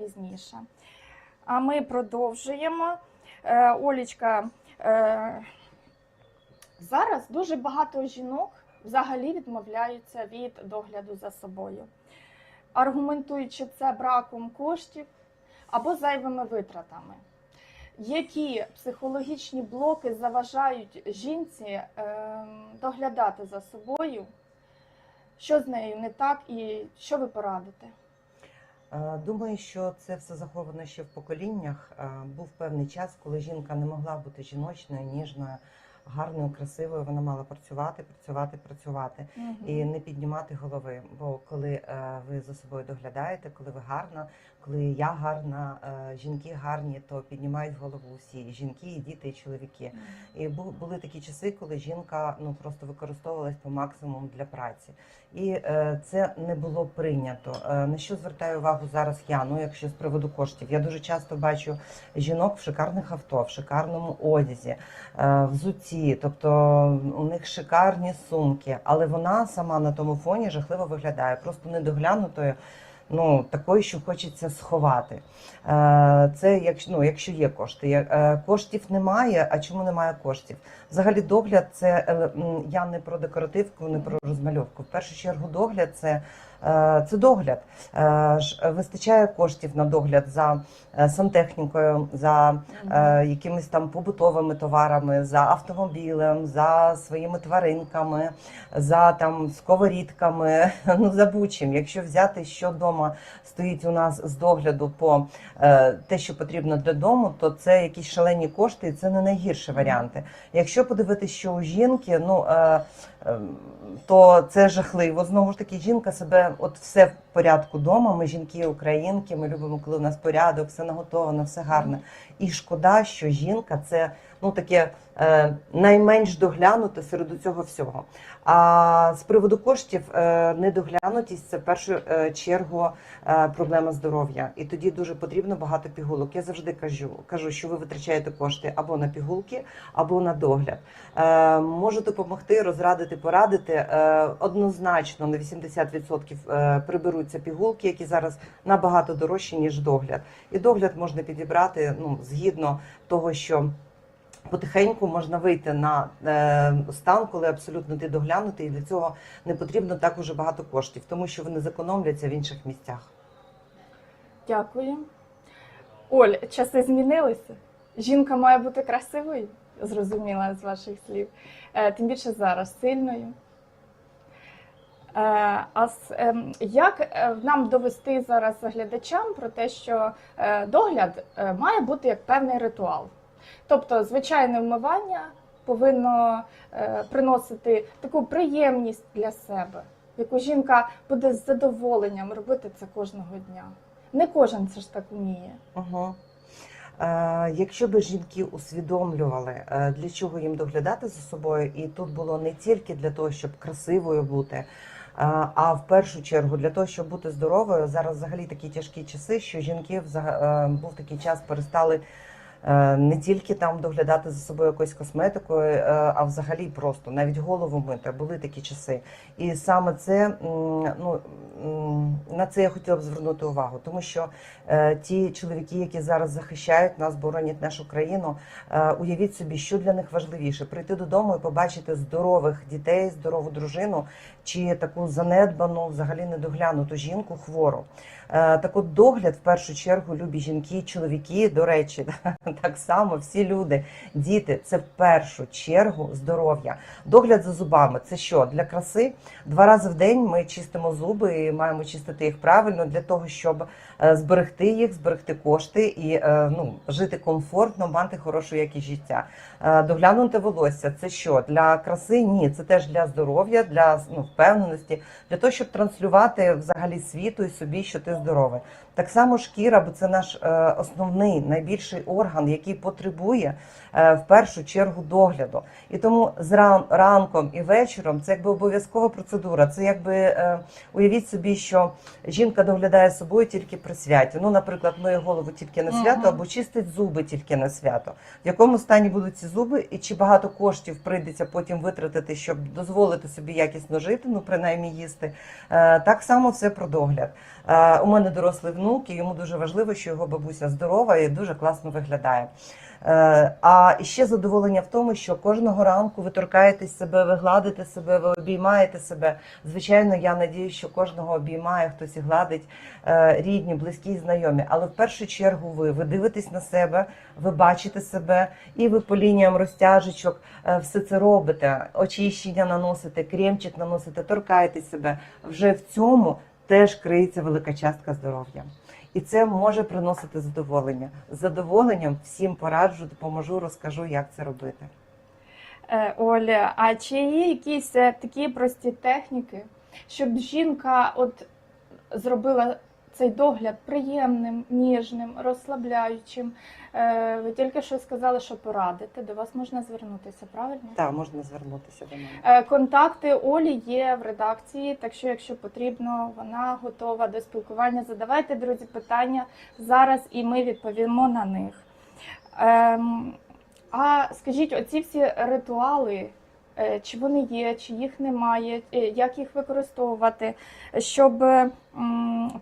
пізніше. А ми продовжуємо. Е, Олічка, е, зараз дуже багато жінок взагалі відмовляються від догляду за собою, аргументуючи це браком коштів або зайвими витратами. Які психологічні блоки заважають жінці е, доглядати за собою? Що з нею не так, і що ви порадите? Е, Думаю, що це все заховано ще в поколіннях. Е, Був певний час, коли жінка не могла бути жіночною, ніжною, гарною, красивою. Вона мала працювати, працювати, працювати і не піднімати голови. Бо коли е, ви за собою доглядаєте, коли ви гарна, коли я гарна, е, жінки гарні, то піднімають голову всі і жінки, і діти, і чоловіки. І бу- були такі часи, коли жінка ну просто використовувалась по максимуму для праці, і е, це не було прийнято. Е, на що звертаю увагу зараз я? Ну, якщо з приводу коштів, я дуже часто бачу жінок в шикарних авто, в шикарному одязі, взуті, тобто у них шикарні сумки, але вона сама на тому фоні жахливо виглядає, просто недоглянутою. Ну, такої, що хочеться сховати. Е, Це якщо, ну, якщо є кошти. Е, Коштів немає. А чому немає коштів? Взагалі, догляд це я не про декоративку, не про розмальовку. В першу чергу, догляд це, е, це догляд. Е, Вистачає коштів на догляд за е, сантехнікою, за е, якимись там побутовими товарами, за автомобілем, за своїми тваринками, за там сковорідками, ну за будь-чим. Якщо взяти, що вдома стоїть у нас з догляду по е, те, що потрібно для дому, то це якісь шалені кошти, і це не найгірші варіанти. Якщо подивитися, що у жінки, ну е, е, то це жахливо. Знову ж таки, жінка себе, от все порядку вдома. Ми жінки, українки, ми любимо, коли у нас порядок, все наготовано, все гарне. І шкода, що жінка це ну таке е, найменш доглянуте серед цього всього. А з приводу коштів е, недоглянутість це в першу е, чергу е, проблема здоров'я. І тоді дуже потрібно багато пігулок. Я завжди кажу, кажу, що ви витрачаєте кошти або на пігулки, або на догляд. Е, можу допомогти, розрадити, порадити. Е, однозначно на 80% е, приберуться пігулки, які зараз набагато дорожчі ніж догляд. І догляд можна підібрати ну згідно того, що. Потихеньку можна вийти на е, стан, коли абсолютно ти доглянутий, і для цього не потрібно так уже багато коштів, тому що вони зекономляться в інших місцях. Дякую. Оль, часи змінилися. Жінка має бути красивою, зрозуміла з ваших слів. Е, Тим більше зараз сильною. Е, А ем, як е, нам довести зараз глядачам про те, що е, догляд має бути як певний ритуал? Тобто, звичайне вмивання повинно приносити таку приємність для себе, яку жінка буде з задоволенням робити це кожного дня. Не кожен це ж так вміє. Угу. Якщо б жінки усвідомлювали, для чого їм доглядати за собою, і тут було не тільки для того, щоб красивою бути, а в першу чергу для того, щоб бути здоровою. Зараз взагалі такі тяжкі часи, що жінки е, був такий час, перестали. Е, Не тільки там доглядати за собою якоюсь косметикою, е, а взагалі просто навіть голову мити. Були такі часи. І саме це ну на це я хотіла б звернути увагу, тому що е, ті чоловіки, які зараз захищають нас, боронять нашу країну. Уявіть собі, що для них важливіше прийти додому і побачити здорових дітей, здорову дружину чи таку занедбану, взагалі недоглянуту жінку хвору. Е, Так от догляд в першу чергу любі жінки, чоловіки, до речі, так само всі люди, діти це в першу чергу здоров'я. Догляд за зубами це що для краси? Два рази в день ми чистимо зуби і маємо чистити їх правильно для того, щоб е, зберегти їх, зберегти кошти і е, ну, жити комфортно, мати хорошу якість життя. Доглянути волосся це що для краси? Ні, це теж для здоров'я, для ну, впевненості, для того, щоб транслювати взагалі світу і собі, що ти здоровий. Так само шкіра, бо це наш е, основний найбільший орган, який потребує е, в першу чергу догляду. І тому зран ранком і вечором це якби обов'язкова процедура. Це якби е, уявіть собі, що жінка доглядає собою тільки при святі. Ну, наприклад, миє голову тільки на свято або чистить зуби тільки на свято. В якому стані будуть ці зуби, і чи багато коштів прийдеться потім витратити, щоб дозволити собі якісно жити, ну принаймні їсти. Так само все про догляд. У мене дорослий внук. Онуки, йому дуже важливо, що його бабуся здорова і дуже класно виглядає. Е, А ще задоволення в тому, що кожного ранку ви торкаєтесь себе, ви гладите себе, ви обіймаєте себе. Звичайно, я надію, що кожного обіймає, хтось і гладить е, рідні, близькі, знайомі. Але в першу чергу ви, ви дивитесь на себе, ви бачите себе, і ви по лініям розтяжечок е, все це робите. Очищення наносите, кремчик наносите, торкаєтесь себе. Вже в цьому теж криється велика частка здоров'я. І це може приносити задоволення. З задоволенням всім пораджу, допоможу, розкажу, як це робити. Е, Оля, а чи є якісь е, такі прості техніки, щоб жінка от зробила цей догляд приємним, ніжним, розслабляючим? Е, Ви тільки що сказали, що порадите, до вас можна звернутися, правильно? Так, можна звернутися до мене. Е, Контакти Олі є в редакції, так що, якщо потрібно, вона готова до спілкування. Задавайте, друзі, питання зараз, і ми відповімо на них. Ем, а скажіть, оці всі ритуали, чи вони є, чи їх немає, е, як їх використовувати, щоб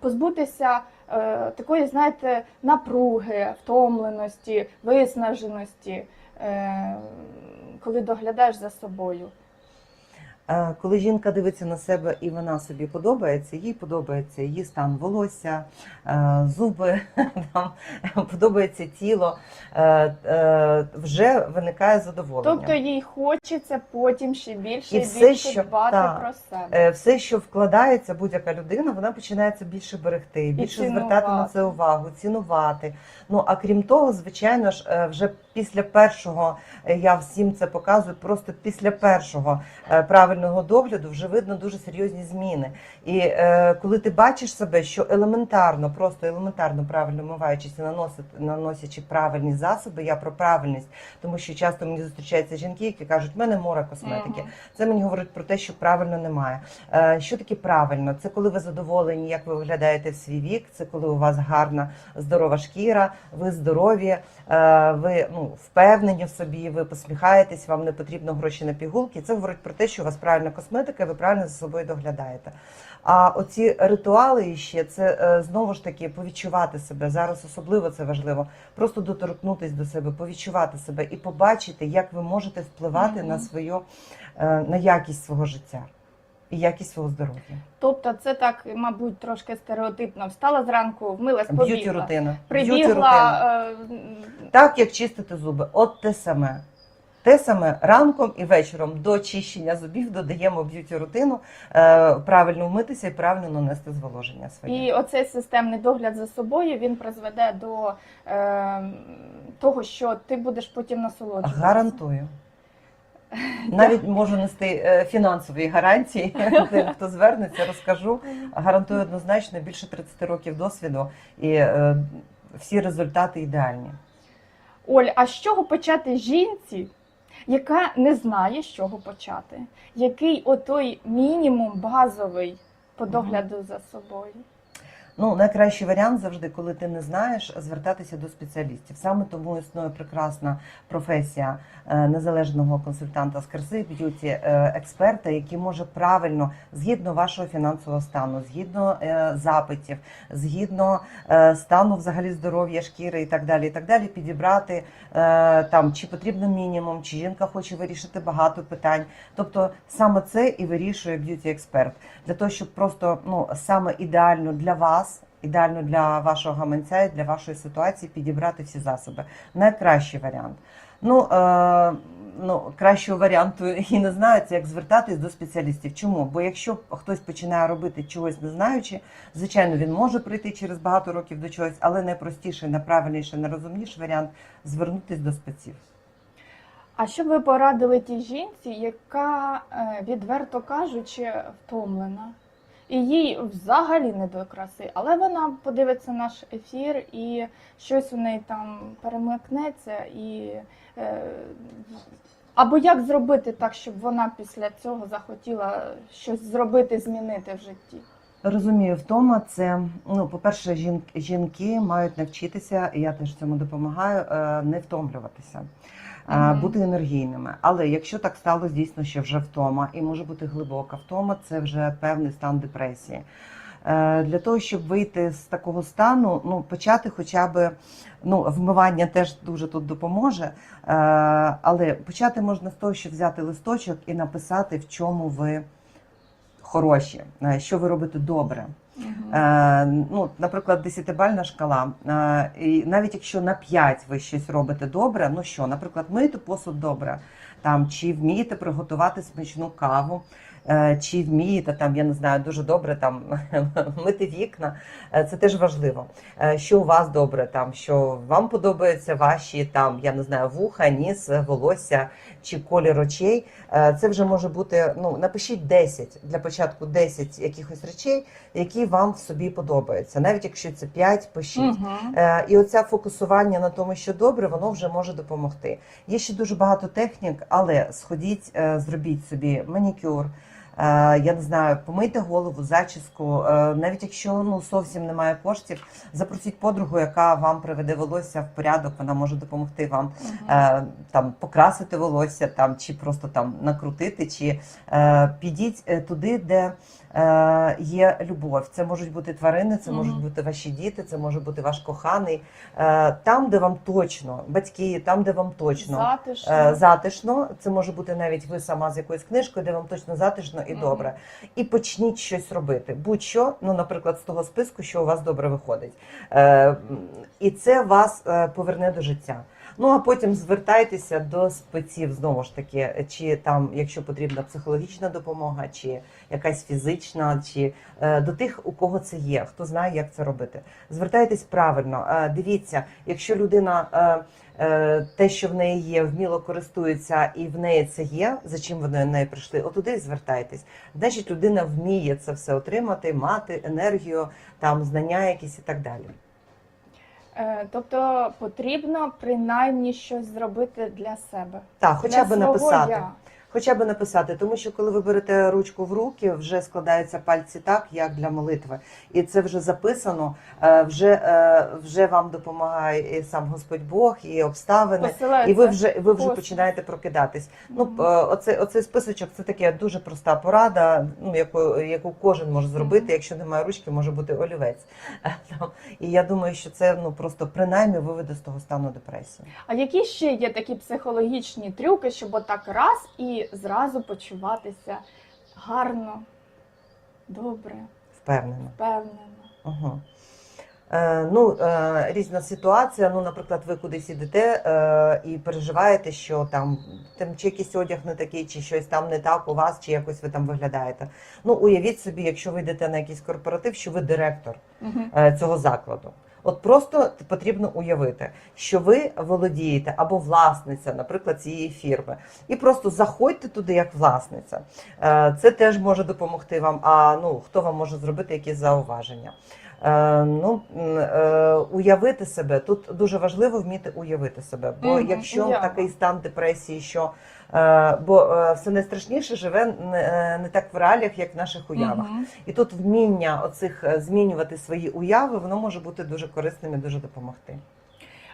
позбутися е, такої, знаєте, напруги, втомленості, виснаженості, е, коли доглядаєш за собою. Е, Коли жінка дивиться на себе і вона собі подобається, їй подобається її стан волосся, е, зуби, там, подобається тіло, е, вже виникає задоволення. Тобто їй хочеться потім ще більше І і, все, більше що- дбати так. про себе. Все, що вкладається будь-яка людина, вона починає це більше берегти, більше звертати на це увагу, цінувати. Ну а крім того, звичайно ж, вже після першого я всім це показую. Просто після першого е, правильного догляду вже видно дуже серйозні зміни. І е, коли ти бачиш себе, що елементарно, просто елементарно правильно вмиваючись і наносити, наносячи правильні засоби, я про правильність, тому що часто мені зустрічаються жінки, які кажуть, в мене море косметики. Це мені говорить про те, що правильно немає. Е, Що таке правильно? Це коли ви задоволені, як ви виглядаєте в свій вік. Це коли у вас гарна здорова шкіра, ви здорові, е, ви ну впевнені в собі, ви посміхаєтесь, вам не потрібно гроші на пігулки. Це говорить про те, що у вас правильна косметика, і ви правильно за собою доглядаєте. А оці ритуали ще це е, знову ж таки повідчувати себе. Зараз особливо це важливо. Просто доторкнутись до себе, повідчувати себе і побачити, як ви можете впливати Мгм. на свою е, на якість свого життя і якість свого здоров'я. Тобто це так, мабуть, трошки стереотипно. Встала зранку, вмилась, Б'юті побігла, рутина. Б'юті рутина. е, Так як чистити зуби, от те саме. Те саме ранком і вечором до чищення зубів додаємо б'юті рутину, е, правильно вмитися і правильно нанести зволоження своє. І оцей системний догляд за собою він призведе до е, того, що ти будеш потім насолоджуватися. Гарантую. Навіть можу нести е, фінансові гарантії тим, хто звернеться, розкажу. Гарантую однозначно більше 30 років досвіду і е, всі результати ідеальні. Оль, а з чого почати жінці, яка не знає, з чого почати? Який отой мінімум базовий по догляду за собою? Ну, найкращий варіант завжди, коли ти не знаєш, звертатися до спеціалістів. Саме тому існує прекрасна професія е, незалежного консультанта з краси б'юті е, експерта, який може правильно, згідно вашого фінансового стану, згідно е, запитів, згідно стану взагалі здоров'я шкіри і так далі, і так далі, підібрати там чи потрібно мінімум, чи жінка хоче вирішити багато питань. Тобто саме це і вирішує б'юті експерт для того, щоб просто ну саме ідеально для вас. Ідеально для вашого гаманця і для вашої ситуації підібрати всі засоби. Найкращий варіант. Ну, е, ну кращого варіанту і не знаю, це як звертатись до спеціалістів. Чому? Бо якщо хтось починає робити чогось не знаючи, звичайно, він може прийти через багато років до чогось, але найпростіший, найправильніший, найрозумніший варіант звернутись до спеців. А що ви порадили тій жінці, яка, е, відверто кажучи, втомлена? І їй взагалі не до краси, але вона подивиться наш ефір і щось у неї там перемикнеться і. Е, або як зробити так, щоб вона після цього захотіла щось зробити, змінити в житті? Розумію, втома це ну, по-перше, жін, жінки мають навчитися, і я теж цьому допомагаю, е, не втомлюватися. Бути енергійними. Але якщо так сталося, дійсно, що вже втома, і може бути глибока втома, це вже певний стан депресії. Е, Для того, щоб вийти з такого стану, ну почати хоча б ну, вмивання теж дуже тут допоможе. Е, Але почати можна з того, що взяти листочок і написати, в чому ви хороші, е, що ви робите добре. Е, ну, наприклад, десятибальна шкала. Е, і навіть якщо на 5 ви щось робите добре, ну що, наприклад, миєте посуд добре, там, чи вмієте приготувати смачну каву, чи вмієте там, я не знаю, дуже добре там мити вікна, е, це теж важливо. Е, Що у вас добре, там, що вам подобаються ваші там, я не знаю, вуха, ніс, волосся чи колір очей. Е, Це вже може бути. Ну напишіть 10, для початку 10 якихось речей, які вам в собі подобаються, навіть якщо це 5, пишіть. Е, І оце фокусування на тому, що добре, воно вже може допомогти. Є ще дуже багато технік, але сходіть, е, зробіть собі манікюр. Е, Я не знаю, помийте голову, зачіску. е, Навіть якщо ну зовсім немає коштів, запросіть подругу, яка вам приведе волосся в порядок. Вона може допомогти вам е, там покрасити волосся, там чи просто там накрутити, чи підіть туди, де є любов. Це можуть бути тварини, це можуть бути ваші діти, це може бути ваш коханий. Е, там, де вам точно, батьки, там, де вам точно. Затишно. е, Затишно, це може бути навіть ви сама з якоюсь книжкою, де вам точно затишно і добре. І почніть щось робити. Будь-що, ну, наприклад, з того списку, що у вас добре виходить. Е, і це вас е, поверне до життя. Ну а потім звертайтеся до спеців знову ж таки, чи там, якщо потрібна психологічна допомога, чи якась фізична, чи е, до тих, у кого це є, хто знає, як це робити. Звертайтесь правильно. Е, дивіться, якщо людина. Е, те, що в неї є, вміло користується, і в неї це є, за чим вони на неї прийшли, отуди звертайтесь. Значить, людина вміє це все отримати, мати енергію, там знання якісь і так далі. Е, Тобто потрібно принаймні щось зробити для себе. Так, хоча для б написати. я. Хоча б написати, тому що коли ви берете ручку в руки, вже складаються пальці так, як для молитви, і це вже записано. е, Вже е, вже вам допомагає і сам Господь Бог, і обставини, Посилається і ви вже ви вже космос. починаєте прокидатись. Ну Мгм. е, оцей, оцей списочок це таке дуже проста порада, ну яку, яку кожен може зробити. Мгм. Якщо немає ручки, може бути олівець. І я думаю, що це ну просто принаймні виведе з того стану депресії. А які ще є такі психологічні трюки, щоб отак раз і зразу почуватися гарно, добре, Впевнена. впевнено? Угу. Е, ну, е, різна ситуація. Ну, наприклад, ви кудись ідете е, і переживаєте, що там, там чи якийсь одяг не такий, чи щось там не так у вас, чи якось ви там виглядаєте. Ну, уявіть собі, якщо ви йдете на якийсь корпоратив, що ви директор Мгм. е, цього закладу. От просто потрібно уявити, що ви володієте або власниця, наприклад, цієї фірми, і просто заходьте туди як власниця. Е, Це теж може допомогти вам. А ну хто вам може зробити якісь зауваження? Е, Ну е, уявити себе тут дуже важливо вміти уявити себе. Бо Мгм, якщо уява. такий стан депресії, що бо е, все найстрашніше живе не, е, так в реаліях, як в наших уявах. Мгм. І тут вміння оцих е, змінювати свої уяви, воно може бути дуже корисним і дуже допомогти.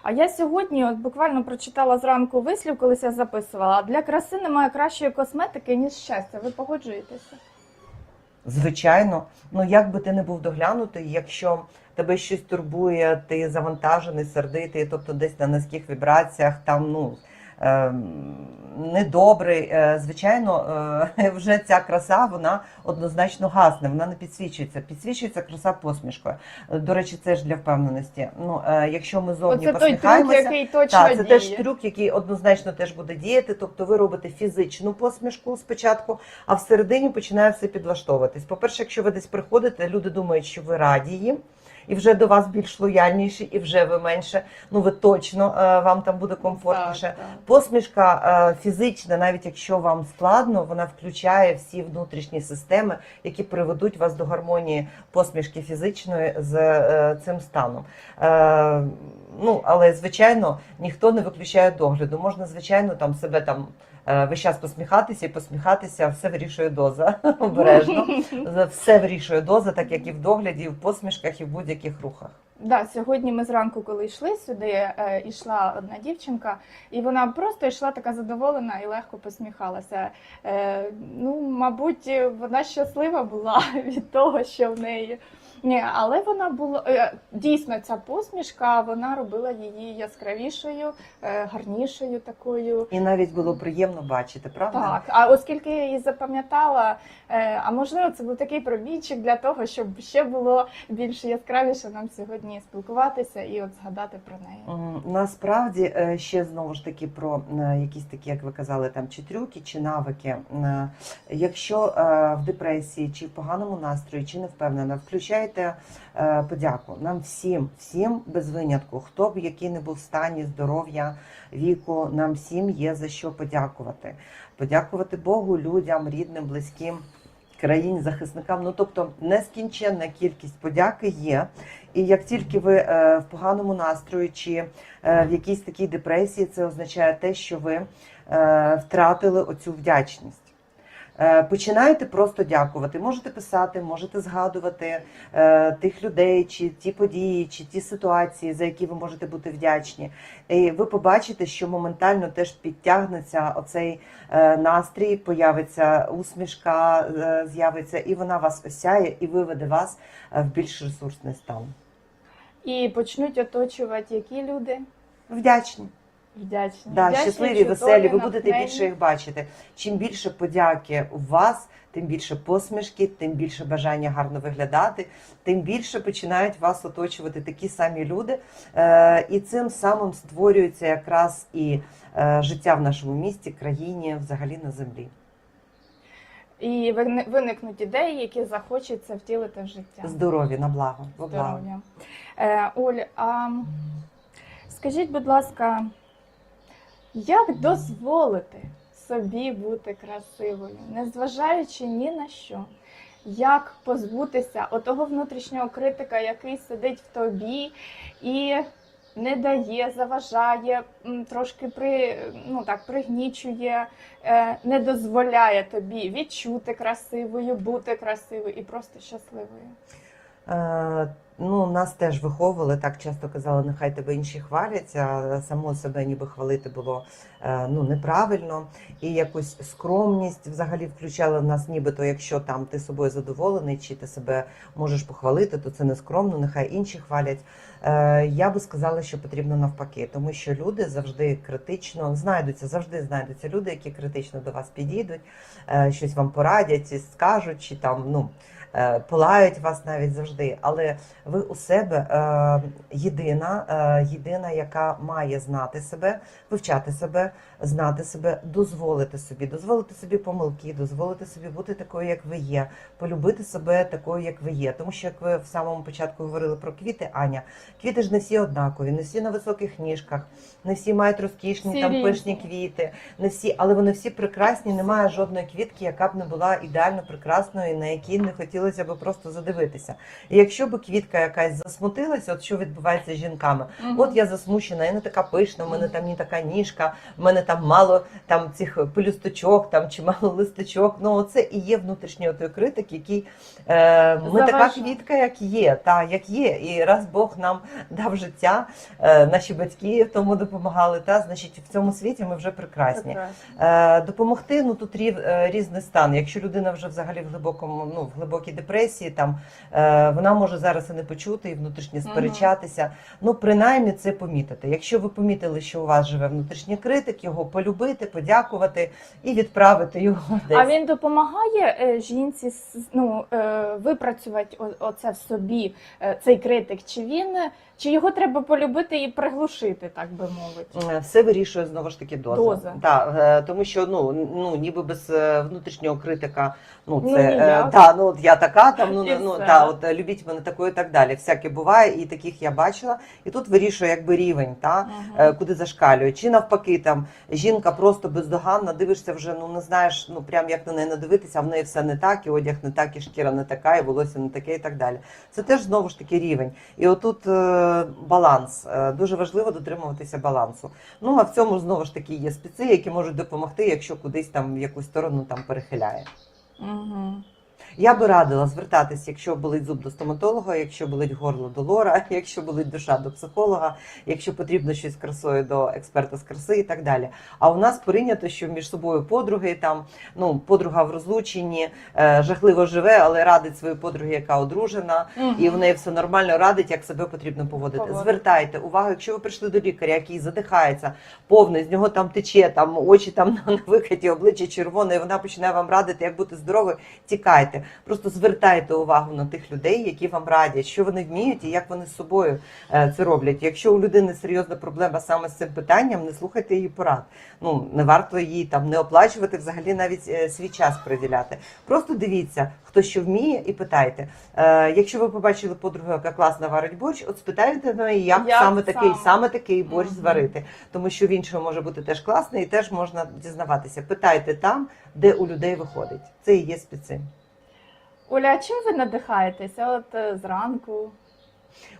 А я сьогодні от буквально прочитала зранку вислів, колись я записувала. Для краси немає кращої косметики, ніж щастя. Ви погоджуєтеся? Звичайно, ну як би ти не був доглянутий, якщо тебе щось турбує, ти завантажений, сердитий, тобто десь на низьких вібраціях, там ну. Ем, Недобрий, Е, звичайно, е, вже ця краса вона однозначно гасне, вона не підсвічується. Підсвічується краса посмішкою. Е, До речі, це ж для впевненості. Ну, якщо ми зовні той трюк, посміхаємося, який точно Так, це діє. теж трюк, який однозначно теж буде діяти. Тобто ви робите фізичну посмішку спочатку, а всередині починає все підлаштовуватись. По-перше, якщо ви десь приходите, люди думають, що ви раді їм. І вже до вас більш лояльніші, і вже ви менше. Ну ви точно е, вам там буде комфортніше. Так, так. Посмішка е, фізична, навіть якщо вам складно, вона включає всі внутрішні системи, які приведуть вас до гармонії посмішки фізичної з е, цим станом. Ну, але звичайно, ніхто не виключає догляду. Можна, звичайно, там себе там. Весь час посміхатися і посміхатися, все вирішує доза обережно. Все вирішує доза, так як і в догляді, і в посмішках, і в будь-яких рухах. Да, сьогодні ми зранку, коли йшли сюди, е, йшла одна дівчинка, і вона просто йшла така задоволена і легко посміхалася. Е, ну, мабуть, вона щаслива була від того, що в неї. Ні, але вона була е, дійсно ця посмішка, вона робила її яскравішою, е, гарнішою такою. І навіть було приємно бачити, правда? Так, а оскільки я її запам'ятала, а можливо, це був такий пробійчик для того, щоб ще було більш яскравіше нам сьогодні спілкуватися і от згадати про неї. Насправді е, ще знову ж таки про е, якісь такі, як ви казали, там чи трюки, чи навики. Е, Якщо е, в депресії, чи в поганому настрої, чи не впевнена, включайте е, подяку нам всім, всім без винятку, хто б який не був в стані здоров'я, віку, нам всім є за що подякувати. Подякувати Богу, людям, рідним, близьким. Країні, захисникам, ну тобто нескінченна кількість подяки є. І як тільки ви е, в поганому настрої чи е, в якійсь такій депресії, це означає те, що ви е, втратили оцю вдячність. Е, Починайте просто дякувати. Можете писати, можете згадувати е, тих людей, чи ті події, чи ті ситуації, за які ви можете бути вдячні. І ви побачите, що моментально теж підтягнеться оцей е, настрій, появиться усмішка, з'явиться, і вона вас осяє і виведе вас в більш ресурсний стан. І почнуть оточувати які люди Вдячні. Вдячні. Да, Вдячні, щасливі, чудові, веселі. Ви будете натхненні. більше їх бачити. Чим більше подяки у вас, тим більше посмішки, тим більше бажання гарно виглядати, тим більше починають вас оточувати такі самі люди. Е, і цим самим створюється якраз і е, життя в нашому місті, країні, взагалі на землі. І виникнуть ідеї, які захочеться втілити в життя. Здорові на благо. Здоров'я. Е, Оль, а скажіть, будь ласка, як дозволити собі бути красивою, незважаючи ні на що? Як позбутися отого внутрішнього критика, який сидить в тобі і не дає, заважає, трошки при, ну так, пригнічує, е, не дозволяє тобі відчути красивою, бути красивою і просто щасливою? Е, Ну, нас теж виховували, так часто казали, нехай тебе інші хвалять, а само себе ніби хвалити було е, ну, неправильно. І якусь скромність взагалі включали в нас, нібито, якщо там ти собою задоволений, чи ти себе можеш похвалити, то це не скромно, нехай інші хвалять. Е, Я би сказала, що потрібно навпаки, тому що люди завжди критично знайдуться, завжди знайдуться люди, які критично до вас підійдуть, щось вам порадять, скажуть, чи там ну. Е, Полають вас навіть завжди, але ви у себе е, єдина, е, єдина, яка має знати себе, вивчати себе, знати себе, дозволити собі, дозволити собі помилки, дозволити собі бути такою, як ви є, полюбити себе такою, як ви є. Тому що як ви в самому початку говорили про квіти, Аня, квіти ж не всі однакові, не всі на високих ніжках, не всі мають розкішні Всі там різні. пишні квіти, не всі, але вони всі прекрасні. Немає жодної квітки, яка б не була ідеально прекрасною, на якій не хотілося б просто задивитися. І якщо б квітка якась засмутилася, от що відбувається з жінками, От я засмучена, я не така пишна, в мене там не така ніжка, в мене там мало там цих пелюсточок, там чи мало листочок. Ну це і є внутрішній той критик, який е, ми така Заважає. квітка, як є, та як є. І раз Бог нам дав життя, е, наші батьки в тому допомагали. Та значить в цьому світі ми вже прекрасні. Прекрасно. Е, допомогти ну тут рів, е, різний стан. Якщо людина вже взагалі в глибокому, ну в глибокій депресії, там е, вона може зараз і не почути, і внутрішньо Мгм. сперечатися. Ну, принаймні це помітити. Якщо ви помітили, що у вас живе внутрішній критик, його полюбити, подякувати і відправити його десь. А він допомагає е, жінці ну, е, випрацювати оце в собі, е, цей критик? Чи він чи його треба полюбити і приглушити, так би мовити? Все вирішує знову ж таки доза. Доза. Так, е, тому що ну, ну ніби без внутрішнього критика, ну Ну, це е, ніяк. та, ну я така, там ну, ну та от е, любіть мене такою і так далі. Всяке буває, і таких я бачила. І тут вирішує якби рівень, та Мгм. е, куди зашкалює. Чи навпаки, там жінка просто бездоганна, дивишся вже, ну не знаєш, ну прям як на неї не дивитися, а в неї все не так, і одяг не так, і шкіра не така, і волосся не таке, і так далі. Це теж знову ж таки рівень. І отут е, баланс. Е, дуже важливо дотримуватися балансу. Ну а в цьому знову ж таки є спеці, які можуть допомогти, якщо кудись там в якусь сторону там перехиляє. Угу. Я би радила звертатись, якщо болить зуб до стоматолога, якщо болить горло до лора, якщо болить душа до психолога, якщо потрібно щось з красою до експерта з краси і так далі. А у нас прийнято, що між собою подруги там ну подруга в розлученні е, жахливо живе, але радить свою подругі, яка одружена, і в неї все нормально радить, як себе потрібно поводити. Поводити. Звертайте увагу, якщо ви прийшли до лікаря, який задихається, повний, з нього там тече, там очі там на викаті, обличчя червоне, і вона починає вам радити, як бути здоровою. Тікайте. Просто звертайте увагу на тих людей, які вам радять, що вони вміють і як вони з собою е, це роблять. Якщо у людини серйозна проблема саме з цим питанням, не слухайте її порад. Ну не варто її там не оплачувати, взагалі навіть е, свій час приділяти. Просто дивіться, хто що вміє, і питайте. Е, якщо ви побачили подругу, яка класно варить борщ, от спитайте неї, як, Як саме такий, саме? такий борщ Мгм. зварити, тому що в іншого може бути теж класний, і теж можна дізнаватися. Питайте там, де у людей виходить. Це і є специм. Оля, а чим ви надихаєтеся? От е, зранку,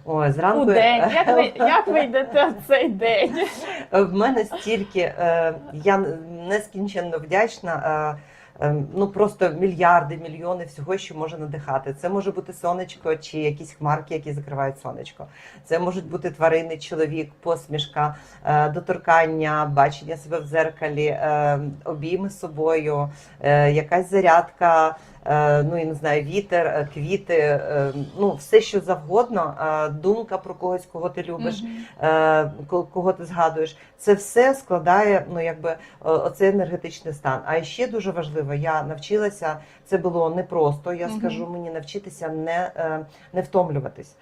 Ой, зранку у день. Як ви, як ви йдете в цей день? в мене стільки е, я нескінченно вдячна. Е, е, Ну просто мільярди, мільйони всього, що може надихати. Це може бути сонечко чи якісь хмарки, які закривають сонечко. Це можуть бути тварини, чоловік, посмішка, е, доторкання, бачення себе в дзеркалі, е, обійми з собою, е, якась зарядка. Е, Ну і не знаю, вітер, е, квіти, е, ну все, що завгодно, думка про когось, кого ти любиш, ко- кого ти згадуєш, це все складає ну якби оцей енергетичний стан. А ще дуже важливо, я навчилася. Це було непросто. Я Мгм. скажу мені навчитися не, не втомлюватись.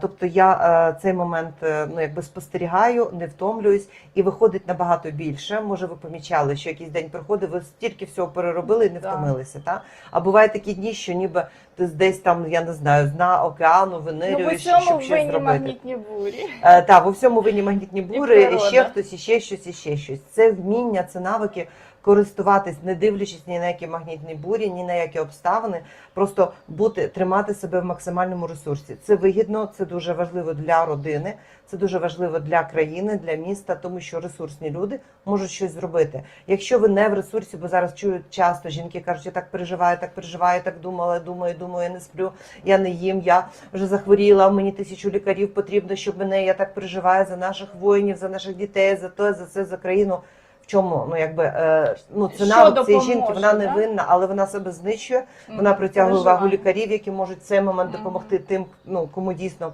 Тобто я цей момент ну якби спостерігаю, не втомлююсь, і виходить набагато більше. Може, ви помічали, що якийсь день приходить, ви стільки всього переробили і не Да. втомилися. Та? А бувають такі дні, що ніби ти десь там, я не знаю, з дна океану Ну, винирюєш, ну, щоб щось винні зробити. магнітні бурі. Е, так, у всьому винні магнітні бури, і, ще хтось, і ще щось, і ще щось. Це вміння, це навики користуватись, не дивлячись ні на які магнітні бурі, ні на які обставини, просто бути, тримати себе в максимальному ресурсі. Це вигідно, це дуже важливо для родини, це дуже важливо для країни, для міста, тому що ресурсні люди можуть щось зробити. Якщо ви не в ресурсі, бо зараз чують часто жінки кажуть, я так переживаю, так переживаю, так думала, думаю, думаю, я не сплю, я не їм, я вже захворіла, мені тисячу лікарів потрібно, щоб мене я так переживаю за наших воїнів, за наших дітей, за те, за це, за країну. В чому ну якби е, ну це Що цієї допоможе, жінки, вона не да? винна, але вона себе знищує. Вона притягує увагу лікарів, які можуть в цей момент Мгм. допомогти тим, ну кому дійсно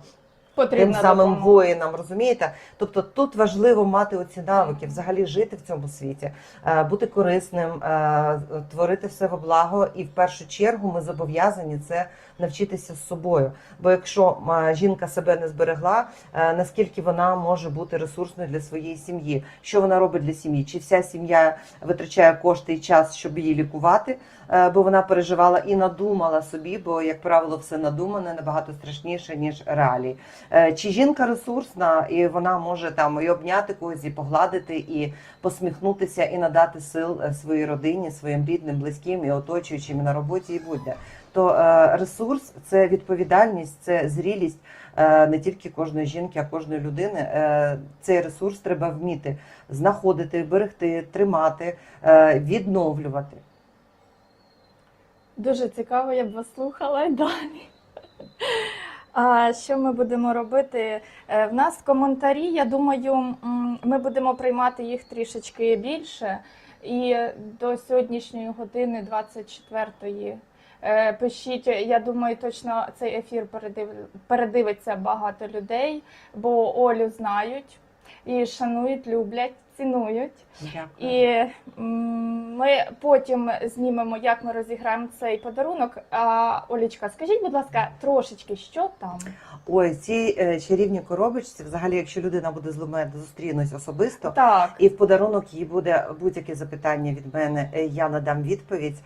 Потрібна тим самим допомога. воїнам, розумієте? Тобто тут важливо мати оці навики, взагалі жити в цьому світі, е, бути корисним, е, творити все во благо, і в першу чергу ми зобов'язані це навчитися з собою. Бо якщо жінка себе не зберегла, е, наскільки вона може бути ресурсною для своєї сім'ї? Що вона робить для сім'ї? Чи вся сім'я витрачає кошти і час, щоб її лікувати? е, Бо вона переживала і надумала собі, бо як правило, все надумане набагато страшніше ніж реалії. Е, Чи жінка ресурсна, і вона може там і обняти когось, і погладити, і посміхнутися, і надати сил своїй родині, своїм рідним, близьким і оточуючим і на роботі і будь-де. То е, ресурс це відповідальність, це зрілість е, не тільки кожної жінки, а кожної людини. Е, Цей ресурс треба вміти знаходити, берегти, тримати, відновлювати. Дуже цікаво, я б вас слухала далі. А що ми будемо робити? В нас коментарі, я думаю, ми будемо приймати їх трішечки більше. І до сьогоднішньої години, 24-ї, е, пишіть, я думаю, точно цей ефір передив- передивиться багато людей, бо Олю знають і шанують, люблять, цінують. Дякую. І ми потім знімемо, як ми розіграємо цей подарунок. А, Олічка, скажіть, будь ласка, трошечки, що там? Ой, ці е, чарівні коробочці, взагалі, якщо людина буде з мене зустрінусь особисто, Так, і в подарунок їй буде будь-яке запитання від мене, е, я надам відповідь.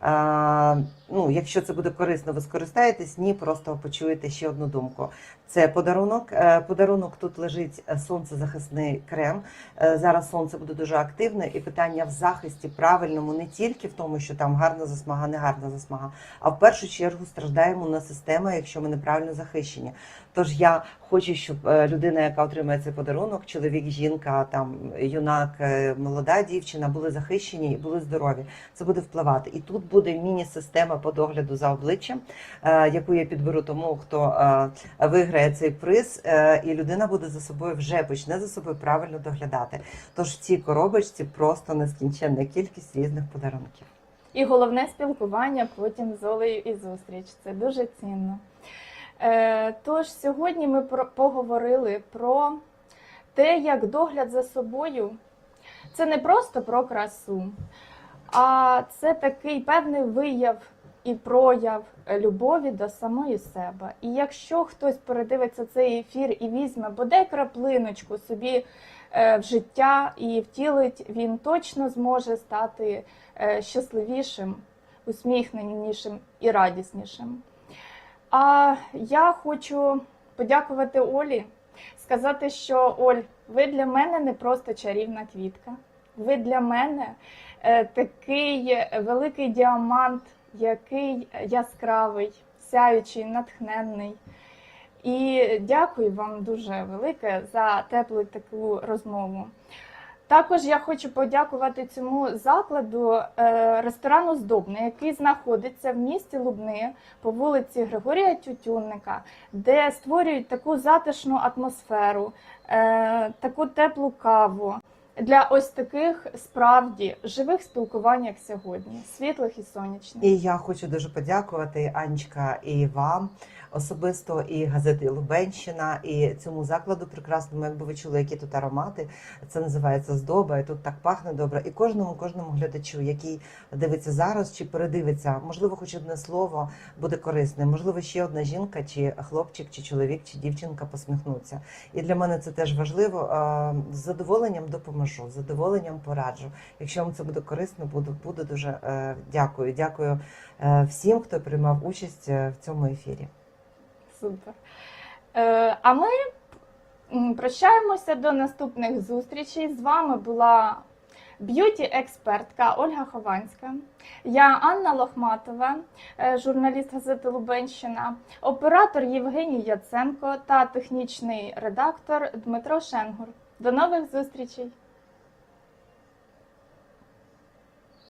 А, ну, якщо це буде корисно, ви скористаєтесь, ні, просто почуєте ще одну думку. Це подарунок. Е, Подарунок тут лежить сонцезахисний крем. Е, Зараз сонце буде дуже активне, і питання в захисті правильному не тільки в тому, що там гарна засмага, не гарна засмага, а в першу чергу страждає імунна система, якщо ми неправильно захищені. Тож я хочу, щоб е, людина, яка отримає цей подарунок, чоловік, жінка, там юнак, е, молода дівчина, були захищені і були здорові. Це буде впливати. І тут буде міні-система по догляду за обличчям, е, яку я підберу тому, хто виграє цей приз, і людина буде за собою вже почне за собою правильно доглядати. Тож в цій коробочці просто нескінченна кількість різних подарунків. І головне спілкування потім з Олею і зустріч. Це дуже цінно. Е, тож сьогодні ми поговорили про те, як догляд за собою це не просто про красу, а це такий певний вияв і прояв любові до самої себе. І якщо хтось передивиться цей ефір і візьме бодай краплиночку собі е, в життя і втілить, він точно зможе стати е, щасливішим, усміхненішим і радіснішим. А я хочу подякувати Олі, сказати, що Оль, ви для мене не просто чарівна квітка. Ви для мене е, такий великий діамант, який яскравий, сяючий, натхненний. І дякую вам дуже велике за теплу таку розмову. Також я хочу подякувати цьому закладу е, ресторану Здобне, який знаходиться в місті Лубни по вулиці Григорія Тютюнника, де створюють таку затишну атмосферу, е, таку теплу каву для ось таких справді живих спілкувань, як сьогодні, світлих і сонячних. І я хочу дуже подякувати Анечка і вам особисто, і газети Лубенщина, і цьому закладу прекрасному. Якби ви чули, які тут аромати, це називається здоба, і тут так пахне добре. І кожному, кожному глядачу, який дивиться зараз чи передивиться, можливо, хоч одне слово буде корисне. Можливо, ще одна жінка, чи хлопчик, чи чоловік, чи дівчинка посміхнуться. І для мене це теж важливо. Е, З задоволенням допоможу, з задоволенням пораджу. Якщо вам це буде корисно, буду, буду дуже е, дякую. Дякую е, всім, хто приймав участь в цьому ефірі. Супер. А ми прощаємося до наступних зустрічей. З вами була б'юті-експертка Ольга Хованська. Я Анна Лохматова, е, журналіст газети Лубенщина, оператор Євгеній Яценко та технічний редактор Дмитро Шенгур. До нових зустрічей!